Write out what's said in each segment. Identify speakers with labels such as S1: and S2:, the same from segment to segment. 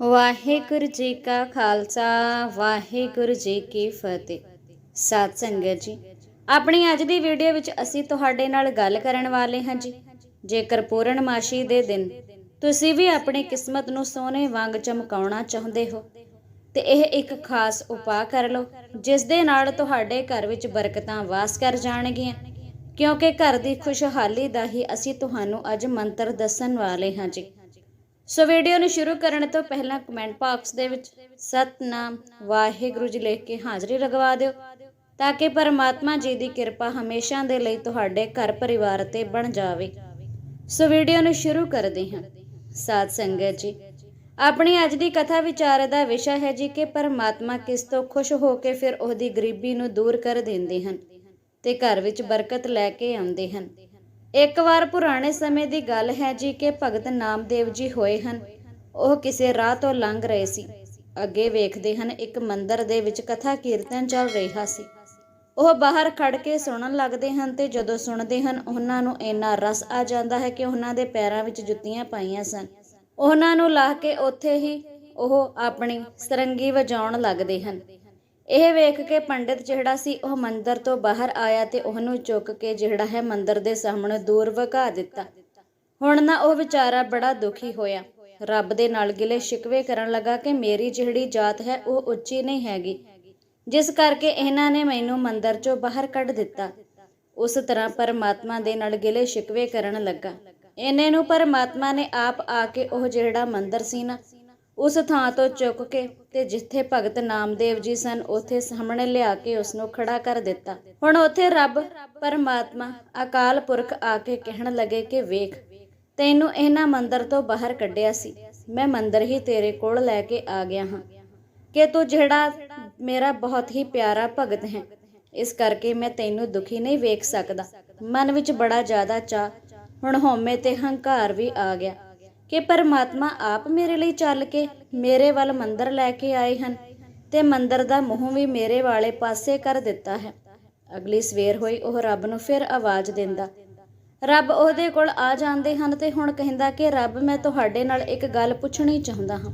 S1: ਵਾਹਿਗੁਰੂ ਜੀ ਕਾ ਖਾਲਸਾ, ਵਾਹਿਗੁਰੂ ਜੀ ਕੀ ਫਤਿਹ। ਸਾਧ ਸੰਗਤ ਜੀ, ਆਪਣੀ ਅੱਜ ਦੀ ਵੀਡੀਓ ਵਿੱਚ ਅਸੀਂ ਤੁਹਾਡੇ ਨਾਲ ਗੱਲ ਕਰਨ ਵਾਲੇ ਹਾਂ ਜੀ। ਜੇਕਰ ਪੂਰਨਮਾਸ਼ੀ ਦੇ ਦਿਨ ਤੁਸੀਂ ਵੀ ਆਪਣੀ ਕਿਸਮਤ ਨੂੰ ਸੋਨੇ ਵਾਂਗ ਚਮਕਾਉਣਾ ਚਾਹੁੰਦੇ ਹੋ, ਤੇ ਇਹ ਇੱਕ ਖਾਸ ਉਪਾਅ ਕਰ ਲਓ, ਜਿਸ ਦੇ ਨਾਲ ਤੁਹਾਡੇ ਘਰ ਵਿੱਚ ਬਰਕਤਾਂ ਵਾਸ ਕਰ ਜਾਣਗੀਆਂ। ਕਿਉਂਕਿ ਘਰ ਦੀ ਖੁਸ਼ਹਾਲੀ ਦਾ ਹੀ ਅਸੀਂ ਤੁਹਾਨੂੰ ਅੱਜ ਮੰਤਰ ਦੱਸਣ ਵਾਲੇ ਹਾਂ ਜੀ। ਸੋ ਵੀਡੀਓ ਨੂੰ ਸ਼ੁਰੂ ਕਰਨ ਤੋਂ ਪਹਿਲਾਂ ਕਮੈਂਟ ਬਾਕਸ ਦੇ ਵਿੱਚ ਸਤਨਾਮ ਵਾਹਿਗੁਰੂ ਜੀ ਲਿਖ ਕੇ ਹਾਜ਼ਰੀ ਲਗਵਾ ਦਿਓ ਤਾਂ ਕਿ ਪਰਮਾਤਮਾ ਜੀ ਦੀ ਕਿਰਪਾ ਹਮੇਸ਼ਾ ਦੇ ਲਈ ਤੁਹਾਡੇ ਘਰ ਪਰਿਵਾਰ ਤੇ ਬਣ ਜਾਵੇ। ਸੋ ਵੀਡੀਓ ਨੂੰ ਸ਼ੁਰੂ ਕਰਦੇ ਹਾਂ। ਸਾਧ ਸੰਗਤ ਜੀ, ਆਪਣੀ ਅੱਜ ਦੀ ਕਥਾ ਵਿਚਾਰ ਦਾ ਵਿਸ਼ਾ ਹੈ ਜੀ ਕਿ ਪਰਮਾਤਮਾ ਕਿਸ ਤੋਂ ਖੁਸ਼ ਹੋ ਕੇ ਫਿਰ ਉਹਦੀ ਗਰੀਬੀ ਨੂੰ ਦੂਰ ਕਰ ਦਿੰਦੇ ਹਨ ਤੇ ਘਰ ਵਿੱਚ ਬਰਕਤ ਲੈ ਕੇ ਆਉਂਦੇ ਹਨ। ਇੱਕ ਵਾਰ ਪੁਰਾਣੇ ਸਮੇਂ ਦੀ ਗੱਲ ਹੈ ਜੀ ਕਿ ਭਗਤ ਨਾਮਦੇਵ ਜੀ ਹੋਏ ਹਨ। ਉਹ ਕਿਸੇ ਰਾਹ ਤੋਂ ਲੰਘ ਰਹੇ ਸੀ। ਅੱਗੇ ਵੇਖਦੇ ਹਨ, ਇੱਕ ਮੰਦਿਰ ਦੇ ਵਿੱਚ ਕਥਾ ਕੀਰਤਨ ਚੱਲ ਰਿਹਾ ਸੀ। ਉਹ ਬਾਹਰ ਖੜ ਕੇ ਸੁਣਨ ਲੱਗਦੇ ਹਨ ਤੇ ਜਦੋਂ ਸੁਣਦੇ ਹਨ, ਉਹਨਾਂ ਨੂੰ ਇੰਨਾ ਰਸ ਆ ਜਾਂਦਾ ਹੈ ਕਿ ਉਹਨਾਂ ਦੇ ਪੈਰਾਂ ਵਿੱਚ ਜੁੱਤੀਆਂ ਪਾਈਆਂ ਸਨ। ਉਹਨਾਂ ਨੂੰ ਲਾਹ ਕੇ ਉੱਥੇ ਹੀ ਉਹ ਆਪਣੀ ਸਰੰਗੀ ਵਜਾਉਣ ਲੱਗਦੇ ਹਨ। ਇਹ ਵੇਖ ਕੇ ਪੰਡਿਤ ਜਿਹੜਾ ਸੀ, ਉਹ ਮੰਦਰ ਤੋਂ ਬਾਹਰ ਆਇਆ ਤੇ ਉਹਨੂੰ ਚੁੱਕ ਕੇ ਜਿਹੜਾ ਹੈ ਮੰਦਰ ਦੇ ਸਾਹਮਣੇ ਦੂਰ ਵਗਾ ਦਿੱਤਾ। ਹੁਣ ਨਾ ਉਹ ਵਿਚਾਰਾ ਬੜਾ ਦੁਖੀ ਹੋਇਆ। ਰੱਬ ਦੇ ਨਾਲ ਗਿਲੇ ਸ਼ਿਕਵੇ ਕਰਨ ਲੱਗਾ ਕਿ ਮੇਰੀ ਜਿਹੜੀ ਜਾਤ ਹੈ, ਉਹ ਉੱਚੀ ਨਹੀਂ ਹੈਗੀ। ਜਿਸ ਕਰਕੇ ਇਹਨਾਂ ਨੇ ਮੈਨੂੰ ਮੰਦਰ ਚੋਂ ਬਾਹਰ ਕੱਢ ਦਿੱਤਾ। ਉਸ ਤਰ੍ਹਾਂ ਪਰਮਾਤਮਾ ਦੇ ਨਾਲ ਗਿਲੇ ਸ਼ਿਕਵੇ ਕਰਨ ਲੱਗਾ। ਇਹਨੇ ਨੂੰ ਪਰਮਾਤਮਾ ਨੇ ਆਪ ਆ ਕੇ ਉਹ ਜਿਹੜਾ ਮੰਦਰ ਸੀ ਨਾ ਉਸ ਥਾਂ ਤੋਂ ਚੁੱਕ ਕੇ ਤੇ ਜਿੱਥੇ ਭਗਤ ਨਾਮਦੇਵ ਜੀ ਸਨ, ਉਥੇ ਸਾਹਮਣੇ ਲਿਆ ਕੇ ਉਸ ਨੂੰ ਖੜਾ ਕਰ ਦਿੱਤਾ। ਹੁਣ ਉੱਥੇ ਰੱਬ, ਪਰਮਾਤਮਾ, ਅਕਾਲ ਪੁਰਖ ਆ ਕੇ ਕਹਿਣ ਲੱਗੇ ਕਿ ਵੇਖ, ਤੈਨੂੰ ਇਹਨਾਂ ਮੰਦਰ ਤੋਂ ਬਾਹਰ ਕੱਢਿਆ ਸੀ। ਮੈਂ ਮੰਦਰ ਹੀ ਤੇਰੇ ਕੋਲ ਲੈ ਕੇ ਆ ਗਿਆ ਹਾਂ। ਕਿ ਤੂੰ ਜਿਹੜਾ ਮੇਰਾ ਬਹੁਤ ਹੀ ਪਿਆਰਾ ਭਗਤ ਹੈ, ਇਸ ਕਰਕੇ ਮੈਂ ਤੈਨੂੰ ਦੁਖੀ ਨਹੀਂ ਵੇਖ ਸਕਦਾ। ਮਨ ਵਿੱਚ ਬੜਾ ਜ਼ਿਆਦਾ ਚਾ ਹੁਣ ਹਉਮੈ ਤੇ ਹੰਕਾਰ ਵੀ ਆ ਗਿਆ। ਕਿ ਪਰਮਾਤਮਾ ਆਪ ਮੇਰੇ ਲਈ ਚੱਲ ਕੇ ਮੇਰੇ ਵੱਲ ਮੰਦਰ ਲੈ ਕੇ ਆਏ ਹਨ ਤੇ ਮੰਦਰ ਦਾ ਮੂੰਹ ਵੀ ਮੇਰੇ ਵਾਲੇ ਪਾਸੇ ਕਰ ਦਿੱਤਾ ਹੈ। ਅਗਲੀ ਸਵੇਰ ਹੋਈ ਉਹ ਰੱਬ ਨੂੰ ਫਿਰ ਆਵਾਜ਼ ਦਿੰਦਾ, ਰੱਬ ਉਹਦੇ ਕੋਲ ਆ ਜਾਂਦੇ ਹਨ ਤੇ ਹੁਣ ਕਹਿੰਦਾ ਕਿ ਰੱਬ ਮੈਂ ਤੁਹਾਡੇ ਨਾਲ ਇੱਕ ਗੱਲ ਪੁੱਛਣੀ ਚਾਹੁੰਦਾ ਹਾਂ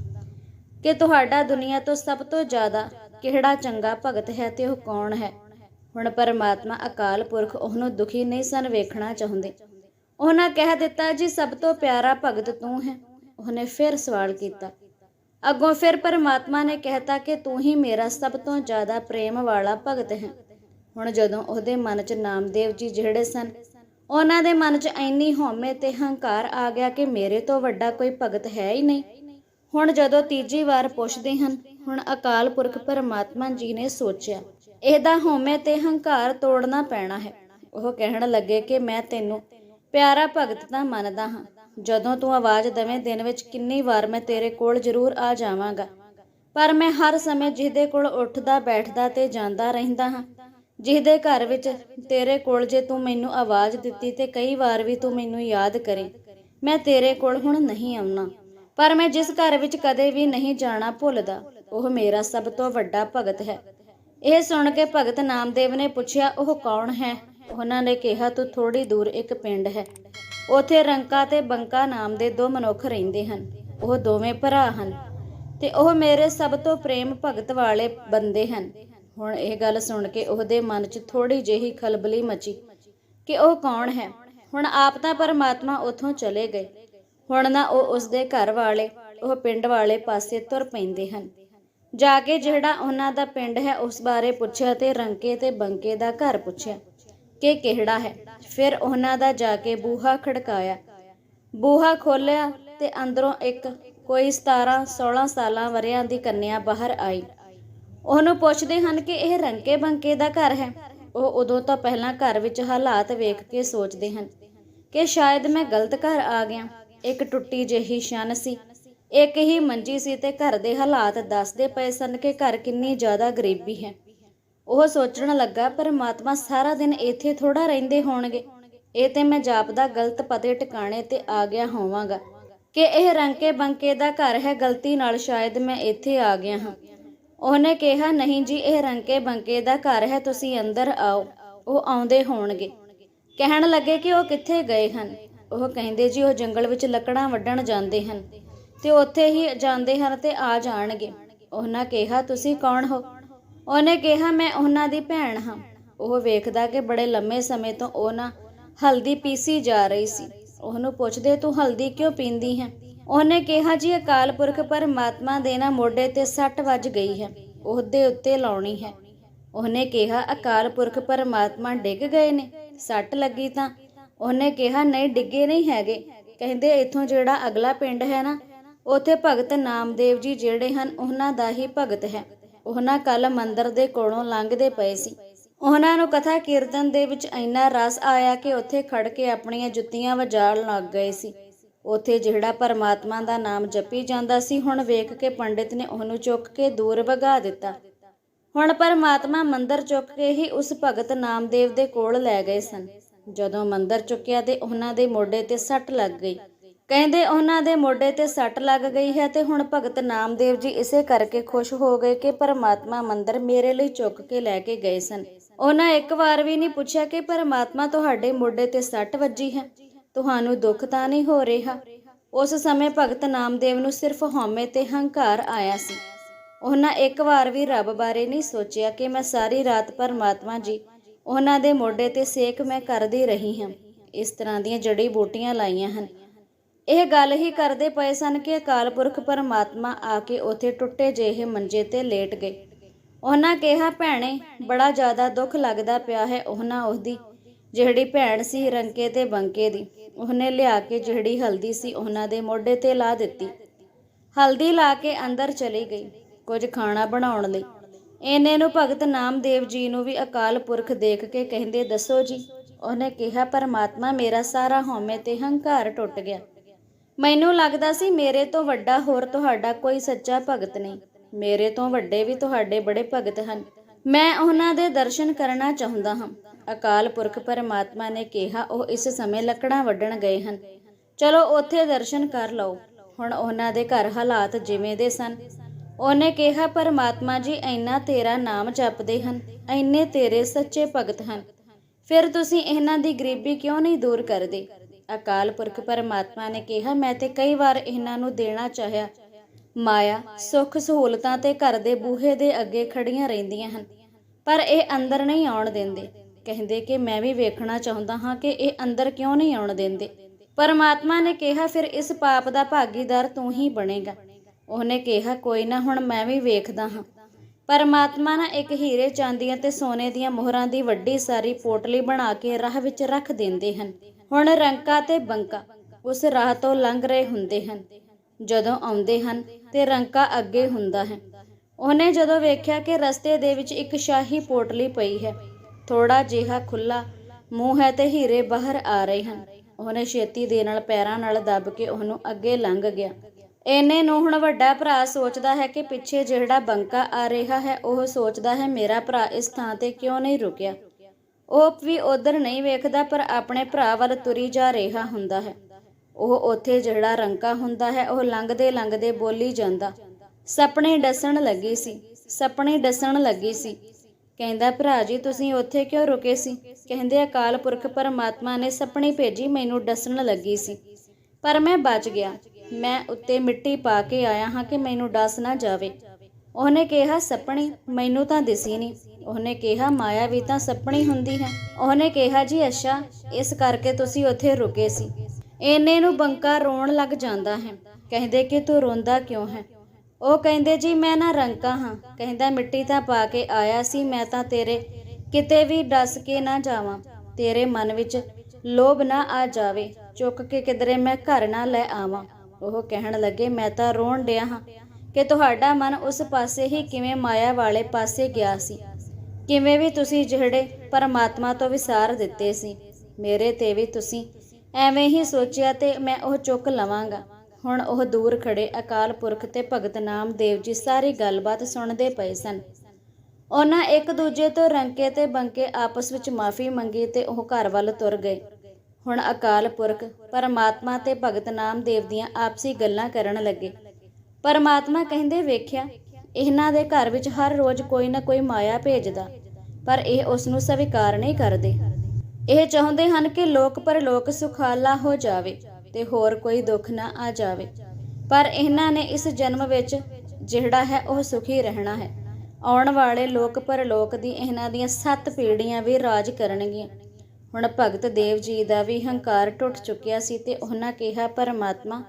S1: ਕਿ ਤੁਹਾਡਾ ਦੁਨੀਆ ਤੋਂ ਸਭ ਤੋਂ ਜ਼ਿਆਦਾ ਕਿਹੜਾ ਚੰਗਾ ਭਗਤ ਹੈ ਤੇ ਉਹ ਕੌਣ ਹੈ? ਹੁਣ ਪਰਮਾਤਮਾ ਅਕਾਲ ਪੁਰਖ ਉਹਨੂੰ ਦੁਖੀ ਨਹੀਂ ਸਨ ਵੇਖਣਾ ਚਾਹੁੰਦੇ। ਉਹਨਾਂ ਕਹਿ ਦਿੱਤਾ, ਜੀ, ਸਭ ਤੋਂ ਪਿਆਰਾ ਭਗਤ ਤੂੰ ਹੈ। ਉਹਨੇ ਫਿਰ ਸਵਾਲ ਕੀਤਾ। ਅੱਗੋਂ ਫਿਰ ਪਰਮਾਤਮਾ ਨੇ ਕਹਿਤਾ ਕਿ ਤੂੰ ਹੀ ਮੇਰਾ ਸਭ ਤੋਂ ਜ਼ਿਆਦਾ ਪ੍ਰੇਮ ਵਾਲਾ ਭਗਤ ਹੈ। ਹੁਣ ਜਦੋਂ ਉਹਦੇ ਮਨ 'ਚ ਨਾਮਦੇਵ ਜੀ ਜਿਹੜੇ ਸਨ, ਉਹਨਾਂ ਦੇ ਮਨ 'ਚ ਇੰਨੀ ਹਉਮੈ ਤੇ ਹੰਕਾਰ ਆ ਗਿਆ ਕਿ ਮੇਰੇ ਤੋਂ ਵੱਡਾ ਕੋਈ ਭਗਤ ਹੈ ਹੀ ਨਹੀਂ। ਹੁਣ ਜਦੋਂ ਤੀਜੀ ਵਾਰ ਪੁੱਛਦੇ ਹਨ, ਹੁਣ ਅਕਾਲ ਪੁਰਖ ਪਰਮਾਤਮਾ ਜੀ ਨੇ ਸੋਚਿਆ, ਇਹਦਾ ਹਉਮੈ ਤੇ ਹੰਕਾਰ ਤੋੜਨਾ ਪੈਣਾ ਹੈ। ਉਹ ਕਹਿਣ ਲੱਗੇ ਕਿ ਮੈਂ ਤੈਨੂੰ ਪਿਆਰਾ ਭਗਤ ਤਾਂ ਮੰਨਦਾ ਹਾਂ, ਜਦੋਂ ਤੂੰ ਆਵਾਜ਼ ਦੇਵੇਂ ਦਿਨ ਵਿੱਚ ਕਿੰਨੀ ਵਾਰ ਮੈਂ ਤੇਰੇ ਕੋਲ ਜ਼ਰੂਰ ਆ ਜਾਵਾਂਗਾ। ਪਰ ਮੈਂ ਹਰ ਸਮੇਂ ਜਿਹਦੇ ਕੋਲ ਉੱਠਦਾ, ਬੈਠਦਾ ਤੇ ਜਾਂਦਾ ਰਹਿੰਦਾ ਹਾਂ। ਜਿਹਦੇ ਘਰ ਵਿੱਚ ਤੇਰੇ ਕੋਲ ਜੇ ਤੂੰ ਮੈਨੂੰ ਆਵਾਜ਼ ਦਿੱਤੀ ਤੇ ਕਈ ਵਾਰ ਵੀ ਤੂੰ ਮੈਨੂੰ ਯਾਦ ਕਰੇ, ਮੈਂ ਤੇਰੇ ਕੋਲ ਹੁਣ ਨਹੀਂ ਆਉਣਾ। ਪਰ ਮੈਂ ਜਿਸ ਘਰ ਵਿੱਚ ਕਦੇ ਵੀ ਨਹੀਂ ਜਾਣਾ ਭੁੱਲਦਾ, ਉਹ ਮੇਰਾ ਸਭ ਤੋਂ ਵੱਡਾ ਭਗਤ ਹੈ। ਇਹ ਸੁਣ ਕੇ ਭਗਤ ਨਾਮਦੇਵ ਨੇ ਪੁੱਛਿਆ, ਉਹ ਕੌਣ ਹੈ? ਉਹਨਾਂ ਨੇ ਕਿਹਾ, ਤੂੰ ਥੋੜੀ ਦੂਰ ਇੱਕ ਪਿੰਡ ਹੈ। ਉਥੇ ਰੰਕਾ ਤੇ ਬੰਕਾ ਨਾਮ ਦੇ ਦੋ ਮਨੁੱਖ ਰਹਿੰਦੇ ਹਨ। ਉਹ ਦੋਵੇਂ ਭਰਾ ਹਨ ਤੇ ਉਹ ਮੇਰੇ ਸਭ ਤੋਂ ਪ੍ਰੇਮ ਭਗਤ ਵਾਲੇ ਬੰਦੇ ਹਨ। ਹੁਣ ਇਹ ਗੱਲ ਸੁਣ ਕੇ ਉਹਦੇ ਮਨ 'ਚ ਥੋੜੀ ਜਿਹੀ ਖਲਬਲੀ ਮਚੀ ਕਿ ਉਹ ਕੌਣ ਹੈ? ਹੁਣ ਆਪ ਤਾਂ ਪਰਮਾਤਮਾ ਉਥੋਂ ਚਲੇ ਗਏ। ਹੁਣ ਨਾ ਉਹ ਉਸਦੇ ਘਰ ਵਾਲੇ, ਉਹ ਪਿੰਡ ਵਾਲੇ ਪਾਸੇ ਤੁਰ ਪੈਂਦੇ ਹਨ। ਜਾ ਕੇ ਜਿਹੜਾ ਉਹਨਾਂ ਦਾ ਪਿੰਡ ਹੈ ਉਸ ਬਾਰੇ ਪੁੱਛਿਆ ਤੇ ਰੰਕੇ ਤੇ ਬੰਕੇ ਦਾ ਘਰ ਪੁੱਛਿਆ। ਕਿ ਕਿਹੜਾ ਹੈ? ਫਿਰ ਉਹਨਾਂ ਦਾ ਜਾ ਕੇ ਬੂਹਾ ਖੜਕਾਇਆ। ਬੂਹਾ ਖੋਲਿਆ ਤੇ ਅੰਦਰੋਂ ਇੱਕ ਕੋਈ 17 16 ਸਾਲਾਂ ਵਰਿਆਂ ਦੀ ਕੰਨਿਆ ਬਾਹਰ ਆਈ। ਉਹਨੂੰ ਪੁੱਛਦੇ ਹਨ ਕਿ ਇਹ ਰੰਕੇ ਬੰਕੇ ਦਾ ਘਰ ਹੈ? ਉਹ ਉਦੋਂ ਤੋਂ ਪਹਿਲਾਂ ਘਰ ਵਿੱਚ ਹਾਲਾਤ ਵੇਖ ਕੇ ਸੋਚਦੇ ਹਨ ਕਿ ਸ਼ਾਇਦ ਮੈਂ ਗਲਤ ਘਰ ਆ ਗਿਆ। ਇੱਕ ਟੁੱਟੀ ਜਿਹੀ ਛਣ ਸੀ। ਇੱਕ ਹੀ ਮੰਜੀ ਸੀ ਤੇ ਘਰ ਦੇ ਹਾਲਾਤ ਦੱਸਦੇ ਪਏ ਸਨ ਕਿ ਘਰ ਕਿੰਨੀ ਜ਼ਿਆਦਾ ਗਰੀਬੀ ਹੈ। ਉਹ ਸੋਚਣ ਲੱਗਾ, ਪਰਮਾਤਮਾ ਸਾਰਾ ਦਿਨ ਇੱਥੇ ਥੋੜਾ ਰਹਿੰਦੇ ਹੋਣਗੇ। ਇਹ ਤੇ ਮੈਂ ਜਾਪਦਾ ਗਲਤ ਪਤੇ ਟਿਕਾਣੇ ਤੇ ਆ ਗਿਆ ਹੋਵਾਂਗਾ। ਕਿ ਇਹ ਰੰਕੇ ਬੰਕੇ ਦਾ ਘਰ ਹੈ, ਗਲਤੀ ਨਾਲ ਸ਼ਾਇਦ ਮੈਂ ਇੱਥੇ ਆ ਗਿਆ ਹਾਂ। ਉਹਨੇ ਕਿਹਾ, ਨਹੀਂ ਜੀ, ਇਹ ਰੰਕੇ ਬੰਕੇ ਦਾ ਘਰ ਹੈ, ਤੁਸੀਂ ਅੰਦਰ ਆਓ। ਉਹ ਆਉਂਦੇ ਹੋਣਗੇ। ਕਹਿਣ ਲੱਗੇ ਕਿ ਉਹ ਕਿੱਥੇ ਗਏ ਹਨ। ਉਹ ਕਹਿੰਦੇ, ਜੀ, ਉਹ ਜੰਗਲ ਵਿੱਚ ਲੱਕੜਾਂ ਵੱਢਣ ਜਾਂਦੇ ਹਨ ਤੇ ਉੱਥੇ ਹੀ ਜਾਂਦੇ ਹਨ ਤੇ ਆ ਜਾਣਗੇ। ਉਹਨਾਂ ਕਿਹਾ, ਤੁਸੀਂ ਕੌਣ ਹੋ? ਉਹਨੇ ਕਿਹਾ, ਮੈਂ ਉਹਨਾਂ ਦੀ ਭੈਣ ਹਾਂ। ਉਹ ਵੇਖਦਾ ਕਿ ਬੜੇ ਲੰਮੇ ਸਮੇਂ ਤੋਂ ਉਹ ਨਾ ਹਲਦੀ ਪੀਸੀ ਜਾ ਰਹੀ ਸੀ। ਉਹਨੂੰ ਪੁੱਛਦੇ, ਤੂੰ ਹਲਦੀ ਕਿਉਂ ਪੀਂਦੀ ਹੈ? ਉਹਨੇ ਕਿਹਾ, ਜੀ, ਅਕਾਲ ਪੁਰਖ ਪਰਮਾਤਮਾ ਦੇ ਨਾ ਮੋਢੇ ਤੇ ਸੱਟ ਵੱਜ ਗਈ ਹੈ। ਉਹਦੇ ਉੱਤੇ ਲਾਉਣੀ ਹੈ। ਉਹਨੇ ਕਿਹਾ, ਅਕਾਲ ਪੁਰਖ ਪਰਮਾਤਮਾ ਡਿੱਗ ਗਏ ਨੇ। ਸੱਟ ਲੱਗੀ ਤਾਂ? ਉਹਨੇ ਕਿਹਾ, ਨਹੀਂ, ਡਿੱਗੇ ਨਹੀਂ ਹੈਗੇ। ਕਹਿੰਦੇ, ਇੱਥੋਂ ਜਿਹੜਾ ਅਗਲਾ ਪਿੰਡ ਹੈ ਨਾ, ਉੱਥੇ ਭਗਤ ਨਾਮਦੇਵ ਜੀ ਜਿਹੜੇ ਹਨ, ਉਹਨਾਂ ਦਾ ਹੀ ਭਗਤ ਹੈ। ਉਹਨਾਂ ਕੱਲ ਮੰਦਰ ਦੇ ਕੋਲੋਂ ਲੰਘਦੇ ਪਏ ਸੀ। ਉਹਨਾਂ ਨੂੰ ਕਥਾ ਕੀਰਤਨ ਦੇ ਵਿੱਚ ਇੰਨਾ ਰਸ ਆਇਆ ਕਿ ਉੱਥੇ ਖੜ ਕੇ ਆਪਣੀਆਂ ਜੁੱਤੀਆਂ ਵਜਾਣ ਲੱਗ ਗਏ ਸੀ। ਉੱਥੇ ਜਿਹੜਾ ਪਰਮਾਤਮਾ ਦਾ ਨਾਮ ਜਪੀ ਜਾਂਦਾ ਸੀ, ਹੁਣ ਵੇਖ ਕੇ ਪੰਡਿਤ ਨੇ ਉਹਨੂੰ ਚੁੱਕ ਕੇ ਦੂਰ ਭਗਾ ਦਿੱਤਾ। ਹੁਣ ਪਰਮਾਤਮਾ ਮੰਦਰ ਚੁੱਕ ਕੇ ਹੀ ਉਸ ਭਗਤ ਨਾਮਦੇਵ ਦੇ ਕੋਲ ਲੈ ਗਏ ਸਨ। ਜਦੋਂ ਮੰਦਰ ਚੁੱਕਿਆ ਤੇ ਉਹਨਾਂ ਦੇ ਮੋਢੇ ਤੇ ਸੱਟ ਲੱਗ ਗਈ। ਕਹਿੰਦੇ ਉਹਨਾਂ ਦੇ ਮੋਢੇ ਤੇ ਸੱਟ ਲੱਗ ਗਈ ਹੈ ਤੇ ਹੁਣ ਭਗਤ ਨਾਮਦੇਵ ਜੀ ਇਸੇ ਕਰਕੇ ਖੁਸ਼ ਹੋ ਗਏ ਕਿ ਪਰਮਾਤਮਾ ਮੰਦਰ ਮੇਰੇ ਲਈ ਚੁੱਕ ਕੇ ਲੈ ਕੇ ਗਏ ਸਨ। ਉਹਨਾਂ ਇੱਕ ਵਾਰ ਵੀ ਨਹੀਂ ਪੁੱਛਿਆ ਕਿ ਪਰਮਾਤਮਾ ਤੁਹਾਡੇ ਮੋਢੇ ਤੇ ਸੱਟ ਵੱਜੀ ਹੈ। ਤੁਹਾਨੂੰ ਦੁੱਖ ਤਾਂ ਨਹੀਂ ਹੋ ਰਿਹਾ? ਉਸ ਸਮੇਂ ਭਗਤ ਨਾਮਦੇਵ ਨੂੰ ਸਿਰਫ ਹਉਮੈ ਤੇ ਹੰਕਾਰ ਆਇਆ ਸੀ। ਉਹਨਾਂ ਇੱਕ ਵਾਰ ਵੀ ਰੱਬ ਬਾਰੇ ਨਹੀਂ ਸੋਚਿਆ ਕਿ ਮੈਂ ਸਾਰੀ ਰਾਤ ਪਰਮਾਤਮਾ ਜੀ, ਉਹਨਾਂ ਦੇ ਮੋਢੇ ਤੇ ਸੇਕ ਮੈਂ ਕਰਦੀ ਰਹੀ ਹਾਂ। ਇਸ ਤਰ੍ਹਾਂ ਦੀਆਂ ਜੜੀ ਬੂਟੀਆਂ ਲਾਈਆਂ ਹਨ। ਇਹ ਗੱਲ ਹੀ ਕਰਦੇ ਪਏ ਸਨ ਕਿ ਅਕਾਲ ਪੁਰਖ ਪਰਮਾਤਮਾ ਆ ਕੇ ਉਥੇ ਟੁੱਟੇ ਜਿਹੇ ਮੰਜੇ ਤੇ ਲੇਟ ਗਏ। ਉਹਨਾਂ ਕਿਹਾ, ਭੈਣੇ, ਬੜਾ ਜ਼ਿਆਦਾ ਦੁੱਖ ਲੱਗਦਾ ਪਿਆ ਹੈ ਉਹਨਾਂ ਉਹਦੀ ਜਿਹੜੀ ਭੈਣ ਸੀ ਰੰਕੇ ਤੇ ਬੰਕੇ ਦੀ, ਉਹਨੇ ਲਿਆ ਕੇ ਜਿਹੜੀ ਹਲਦੀ ਸੀ ਉਹਨਾਂ ਦੇ ਮੋਢੇ ਤੇ ਲਾ ਦਿੱਤੀ। ਹਲਦੀ ਲਾ ਕੇ ਅੰਦਰ ਚਲੀ ਗਈ, ਕੁਝ ਖਾਣਾ ਬਣਾਉਣ ਲਈ। ਇਹਨੇ ਨੂੰ ਭਗਤ ਨਾਮਦੇਵ ਜੀ ਨੂੰ ਵੀ ਅਕਾਲ ਪੁਰਖ ਦੇਖ ਕੇ ਕਹਿੰਦੇ, ਦੱਸੋ ਜੀ। ਉਹਨੇ ਕਿਹਾ, ਪਰਮਾਤਮਾ ਮੇਰਾ ਸਾਰਾ ਹਉਮੈ ਤੇ ਹੰਕਾਰ ਟੁੱਟ ਗਿਆ। ਮੈਨੂੰ ਲੱਗਦਾ ਸੀ ਮੇਰੇ ਤੋਂ ਵੱਡਾ ਹੋਰ ਤੁਹਾਡਾ ਕੋਈ ਸੱਚਾ ਭਗਤ ਨਹੀਂ। ਮੇਰੇ ਤੋਂ ਵੱਡੇ ਵੀ ਤੁਹਾਡੇ ਬੜੇ ਭਗਤ ਹਨ। ਮੈਂ ਉਹਨਾਂ ਦੇ ਦਰਸ਼ਨ ਕਰਨਾ ਚਾਹੁੰਦਾ ਹਾਂ। ਅਕਾਲ ਪੁਰਖ ਪਰਮਾਤਮਾ ਨੇ ਕਿਹਾ, ਉਹ ਇਸ ਸਮੇਂ ਲੱਕੜਾਂ ਵੱਢਣ ਗਏ ਹਨ। ਚਲੋ, ਉੱਥੇ ਦਰਸ਼ਨ ਕਰ ਲਓ। ਹੁਣ ਉਹਨਾਂ ਦੇ ਘਰ ਹਾਲਾਤ ਜਿਵੇਂ ਦੇ ਸਨ। ਉਹਨੇ ਕਿਹਾ, ਪਰਮਾਤਮਾ ਜੀ, ਇੰਨਾ ਤੇਰਾ ਨਾਮ ਜਪਦੇ ਹਨ। ਇੰਨੇ ਤੇਰੇ ਸੱਚੇ ਭਗਤ ਹਨ। ਫਿਰ ਤੁਸੀਂ ਇਹਨਾਂ ਦੀ ਗਰੀਬੀ ਕਿਉਂ ਨਹੀਂ ਦੂਰ ਕਰਦੇ? ਅਕਾਲ ਪੁਰਖ ਪਰਮਾਤਮਾ ਨੇ ਕਿਹਾ, ਮੈਂ ਤੇ ਕਈ ਵਾਰ ਇਹਨਾਂ ਨੂੰ ਦੇਣਾ ਚਾਹਿਆ। ਮਾਇਆ ਸੁੱਖ ਸਹੂਲਤਾਂ ਤੇ ਘਰ ਦੇ ਬੂਹੇ ਦੇ ਅੱਗੇ ਖੜੀਆਂ ਰਹਿੰਦੀਆਂ ਹਨ, ਪਰ ਇਹ ਅੰਦਰ ਨਹੀਂ ਆਉਣ ਦਿੰਦੇ। ਕਹਿੰਦੇ ਕਿ ਮੈਂ ਵੀ ਵੇਖਣਾ ਚਾਹੁੰਦਾ ਹਾਂ ਕਿ ਇਹ ਅੰਦਰ ਕਿਉਂ ਨਹੀਂ ਆਉਣ ਦਿੰਦੇ। ਪਰਮਾਤਮਾ ਨੇ ਕਿਹਾ, ਫਿਰ ਇਸ ਪਾਪ ਦਾ ਭਾਗੀਦਾਰ ਤੂੰ ਹੀ ਬਣੇਗਾ। ਉਹਨੇ ਕਿਹਾ, ਕੋਈ ਨਾ, ਹੁਣ ਮੈਂ ਵੀ ਵੇਖਦਾ ਹਾਂ। ਪਰਮਾਤਮਾ ਨਾ ਇੱਕ ਹੀਰੇ ਚਾਂਦੀਆਂ ਤੇ ਸੋਨੇ ਦੀਆਂ ਮੋਹਰਾਂ ਦੀ ਵੱਡੀ ਸਾਰੀ ਪੋਟਲੀ ਬਣਾ ਕੇ ਰਾਹ ਵਿੱਚ ਰੱਖ ਦਿੰਦੇ ਹਨ। ਹੁਣ ਰੰਕਾ ਤੇ ਬੰਕਾ ਉਸ ਰਾਹ ਤੋਂ ਲੰਘ ਰਹੇ ਹੁੰਦੇ ਹਨ। ਜਦੋਂ ਆਉਂਦੇ ਹਨ ਤੇ ਰੰਕਾ ਅੱਗੇ ਹੁੰਦਾ ਹੈ। ਉਹਨੇ ਜਦੋਂ ਵੇਖਿਆ ਕਿ ਰਸਤੇ ਦੇ ਵਿੱਚ ਇੱਕ ਸ਼ਾਹੀ ਪੋਟਲੀ ਪਈ ਹੈ ਥੋੜਾ ਜਿਹਾ ਖੁੱਲਾ ਮੂੰਹ ਹੈ ਤੇ ਹੀਰੇ ਬਾਹਰ ਆ ਰਹੇ ਹਨ। ਉਹਨੇ ਛੇਤੀ ਦੇ ਨਾਲ ਪੈਰਾਂ ਨਾਲ ਦੱਬ ਕੇ ਉਹਨੂੰ ਅੱਗੇ ਲੰਘ ਗਿਆ। ਇਹਨੇ ਨੂੰ ਹੁਣ ਵੱਡਾ ਭਰਾ ਸੋਚਦਾ ਹੈ ਕਿ ਪਿੱਛੇ ਜਿਹੜਾ ਬੰਕਾ ਆ ਰਿਹਾ ਹੈ, ਉਹ ਸੋਚਦਾ ਹੈ, ਮੇਰਾ ਭਰਾ ਇਸ ਥਾਂ ਤੇ ਕਿਉਂ ਨਹੀਂ ਰੁਕਿਆ? ਉਹ ਵੀ ਉਧਰ ਨਹੀਂ ਵੇਖਦਾ, ਪਰ ਆਪਣੇ ਭਰਾ ਵੱਲ ਤੁਰੀ ਜਾ ਰਿਹਾ ਹੁੰਦਾ ਹੈ। ਉਹ ਉੱਥੇ ਜਿਹੜਾ ਰੰਕਾ ਹੁੰਦਾ ਹੈ, ਉਹ ਲੰਘਦੇ ਲੰਘਦੇ ਬੋਲੀ ਜਾਂਦਾ। ਸਪਨੇ ਡਸਣ ਲੱਗੀ ਸੀ, ਸਪਨੇ ਡਸਣ ਲੱਗੀ ਸੀ। ਕਹਿੰਦਾ, ਭਰਾ ਜੀ, ਤੁਸੀਂ ਉੱਥੇ ਕਿਉਂ ਰੁਕੇ ਸੀ? ਕਹਿੰਦੇ ਅਕਾਲ ਪੁਰਖ ਪਰਮਾਤਮਾ ਨੇ ਸਪਣੀ ਭੇਜੀ, ਮੈਨੂੰ ਡਸਣ ਲੱਗੀ ਸੀ। ਪਰ ਮੈਂ ਬਚ ਗਿਆ। ਮੈਂ ਉੱਤੇ ਮਿੱਟੀ ਪਾ ਕੇ ਆਇਆ ਹਾਂ ਕਿ ਮੈਨੂੰ ਡਸ ਨਾ ਜਾਵੇ। ਉਹਨੇ ਕਿਹਾ ਸਪਣੀ ਮੈਨੂੰ ਤਾਂ ਦਿਸੀ ਨਹੀਂ ਉਹਨੇ ਕਿਹਾ, ਮਾਇਆ ਵੀ ਤਾਂ ਸਪਣੀ ਹੁੰਦੀ ਹੈ। ਉਹਨੇ ਕਿਹਾ, ਜੀ ਅੱਛਾ, ਇਸ ਕਰਕੇ ਤੁਸੀਂ ਉੱਥੇ ਰੁਕੇ ਸੀ। ਇਹਨੇ ਨੂੰ ਬੰਕਾ ਰੋਣ ਲੱਗ ਜਾਂਦਾ ਹੈ। ਕਹਿੰਦੇ ਕਿ ਤੂੰ ਰੋਂਦਾ ਕਿਉਂ ਹੈ? ਉਹ ਕਹਿੰਦੇ, ਜੀ ਮੈਂ ਨਾ ਰੰਕਾ ਹਾਂ। ਕਹਿੰਦਾ, ਮਿੱਟੀ ਤਾਂ ਪਾ ਕੇ ਆਇਆ ਸੀ, ਮੈਂ ਤਾਂ ਤੇਰੇ ਕਿਤੇ ਵੀ ਡਸ ਕੇ ਨਾ ਜਾਵਾਂ। ਤੇਰੇ ਮਨ ਵਿੱਚ ਲੋਭ ਨਾ ਆ ਜਾਵੇ। ਚੁੱਕ ਕੇ ਕਿਧਰੇ ਮੈਂ ਘਰ ਨਾ ਲੈ ਆਵਾਂ। ਉਹ ਕਹਿਣ ਲੱਗੇ, ਮੈਂ ਤਾਂ ਰੋਣ ਡਿਆ ਹਾਂ ਕਿ ਤੁਹਾਡਾ ਮਨ ਉਸ ਪਾਸੇ ਹੀ ਕਿਵੇਂ ਮਾਇਆ ਵਾਲੇ ਪਾਸੇ ਗਿਆ ਸੀ। ਕਿਵੇਂ ਵੀ ਤੁਸੀਂ ਜਿਹੜੇ ਪਰਮਾਤਮਾ ਤੋਂ ਵਿਸਾਰ ਦਿੱਤੇ ਸੀ, ਮੇਰੇ ਤੇ ਵੀ ਤੁਸੀਂ। ਐਵੇਂ ਹੀ ਸੋਚਿਆ ਤੇ ਮੈਂ ਉਹ ਚੁੱਕ ਲਵਾਂਗਾ। ਹੁਣ ਉਹ ਦੂਰ ਖੜੇ ਅਕਾਲ ਪੁਰਖ ਤੇ ਭਗਤ ਨਾਮਦੇਵ ਜੀ ਸਾਰੀ ਗੱਲਬਾਤ ਸੁਣਦੇ ਪਏ ਸਨ। ਉਹਨਾਂ ਇੱਕ ਦੂਜੇ ਤੋਂ ਰੰਕੇ ਤੇ ਬੰਕੇ ਆਪਸ ਵਿੱਚ ਮਾਫੀ ਮੰਗੀ ਤੇ ਉਹ ਘਰ ਵੱਲ ਤੁਰ ਗਏ। ਹੁਣ ਅਕਾਲ ਪੁਰਖ, ਪਰਮਾਤਮਾ ਤੇ ਭਗਤ ਨਾਮਦੇਵ ਦੀਆਂ ਆਪਸੀ ਗੱਲਾਂ ਕਰਨ ਲੱਗੇ। ਪਰਮਾਤਮਾ ਕਹਿੰਦੇ ਵੇਖਿਆ ਇਹਨਾਂ ਦੇ ਘਰ ਵਿੱਚ ਹਰ ਰੋਜ਼ ਕੋਈ ਨਾ ਕੋਈ ਮਾਇਆ ਭੇਜਦਾ, ਪਰ ਇਹ ਉਸ ਨੂੰ ਸਵੀਕਾਰ ਨਹੀਂ ਕਰਦੇ। ਇਹ ਚਾਹੁੰਦੇ ਹਨ ਕਿ ਲੋਕ ਪਰਲੋਕ ਸੁਖਾਲਾ ਹੋ ਜਾਵੇ ਤੇ ਹੋਰ ਕੋਈ ਦੁੱਖ ਨਾ ਆ ਜਾਵੇ। ਪਰ ਇਹਨਾਂ ਨੇ ਇਸ ਜਨਮ ਵਿੱਚ ਜਿਹੜਾ ਹੈ ਉਹ ਸੁਖੀ ਰਹਿਣਾ ਹੈ। ਆਉਣ ਵਾਲੇ ਲੋਕ ਪਰਲੋਕ ਦੀ ਇਹਨਾਂ ਦੀਆਂ ਸੱਤ ਪੀੜ੍ਹੀਆਂ ਵੀ ਰਾਜ ਕਰਨਗੀਆਂ। ਹੁਣ ਭਗਤ ਦੇਵ ਜੀ ਦਾ ਵੀ ਹੰਕਾਰ ਟੁੱਟ ਚੁੱਕਿਆ ਸੀ ਤੇ ਉਹਨਾਂ ਕਿਹਾ, ਪਰਮਾਤਮਾ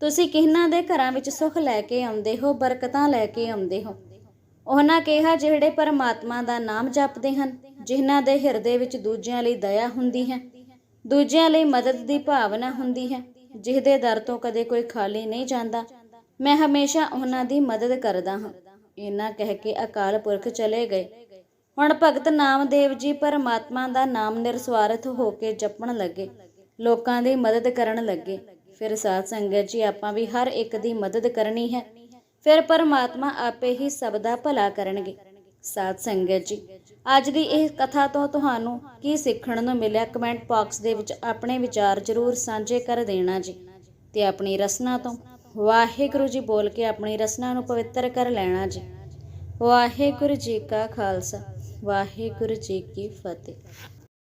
S1: ਤੁਸੀਂ ਕਿਹਨਾਂ ਦੇ ਘਰਾਂ ਵਿੱਚ ਸੁੱਖ ਲੈ ਕੇ ਆਉਂਦੇ ਹੋ, ਬਰਕਤਾਂ ਲੈ ਕੇ ਆਉਂਦੇ ਹੋ? ਉਹਨਾਂ ਕਿਹਾ, ਜਿਹੜੇ ਪਰਮਾਤਮਾ ਦਾ ਨਾਮ ਜਪਦੇ ਹਨ, ਜਿਨ੍ਹਾਂ ਦੇ ਹਿਰਦੇ ਵਿੱਚ ਦੂਜਿਆਂ ਲਈ ਦਇਆ ਹੁੰਦੀ ਹੈ, ਦੂਜਿਆਂ ਲਈ ਮਦਦ ਦੀ ਭਾਵਨਾ ਹੁੰਦੀ ਹੈ, ਜਿਹਦੇ ਦਰ ਤੋਂ ਕਦੇ ਕੋਈ ਖਾਲੀ ਨਹੀਂ ਜਾਂਦਾ। ਮੈਂ ਹਮੇਸ਼ਾ ਉਹਨਾਂ ਦੀ ਮਦਦ ਕਰਦਾ ਹਾਂ। ਇਹਨਾਂ ਕਹਿ ਕੇ ਅਕਾਲ ਪੁਰਖ ਚਲੇ ਗਏ। ਹੁਣ ਭਗਤ ਨਾਮਦੇਵ ਜੀ ਪਰਮਾਤਮਾ ਦਾ ਨਾਮ ਨਿਰਸਵਾਰਥ ਹੋ ਕੇ ਜਪਣ ਲੱਗੇ। ਲੋਕਾਂ ਦੀ ਮਦਦ ਕਰਨ ਲੱਗੇ। ਫਿਰ ਸਾਧ ਸੰਗਤ ਜੀ, ਆਪਾਂ ਵੀ ਹਰ ਇੱਕ ਦੀ ਮਦਦ ਕਰਨੀ ਹੈ। ਫਿਰ ਪਰਮਾਤਮਾ ਆਪੇ ਹੀ ਸਭ ਦਾ ਭਲਾ ਕਰਨਗੇ। ਸਾਧ ਸੰਗਤ ਜੀ, ਅੱਜ ਦੀ ਇਹ ਕਥਾ ਤੋਂ ਤੁਹਾਨੂੰ ਕੀ ਸਿੱਖਣ ਨੂੰ ਮਿਲਿਆ? ਕਮੈਂਟ ਬਾਕਸ ਦੇ ਵਿੱਚ ਆਪਣੇ ਵਿਚਾਰ ਜ਼ਰੂਰ ਸਾਂਝੇ ਕਰ ਦੇਣਾ ਜੀ। ਤੇ ਆਪਣੀ ਰਸਨਾ ਤੋਂ ਵਾਹਿਗੁਰੂ ਜੀ ਬੋਲ ਕੇ ਆਪਣੀ ਰਸਨਾ ਨੂੰ ਪਵਿੱਤਰ ਕਰ ਲੈਣਾ ਜੀ। ਵਾਹਿਗੁਰੂ ਜੀ ਕਾ ਖਾਲਸਾ, ਵਾਹਿਗੁਰੂ ਜੀ ਕੀ ਫਤਿਹ।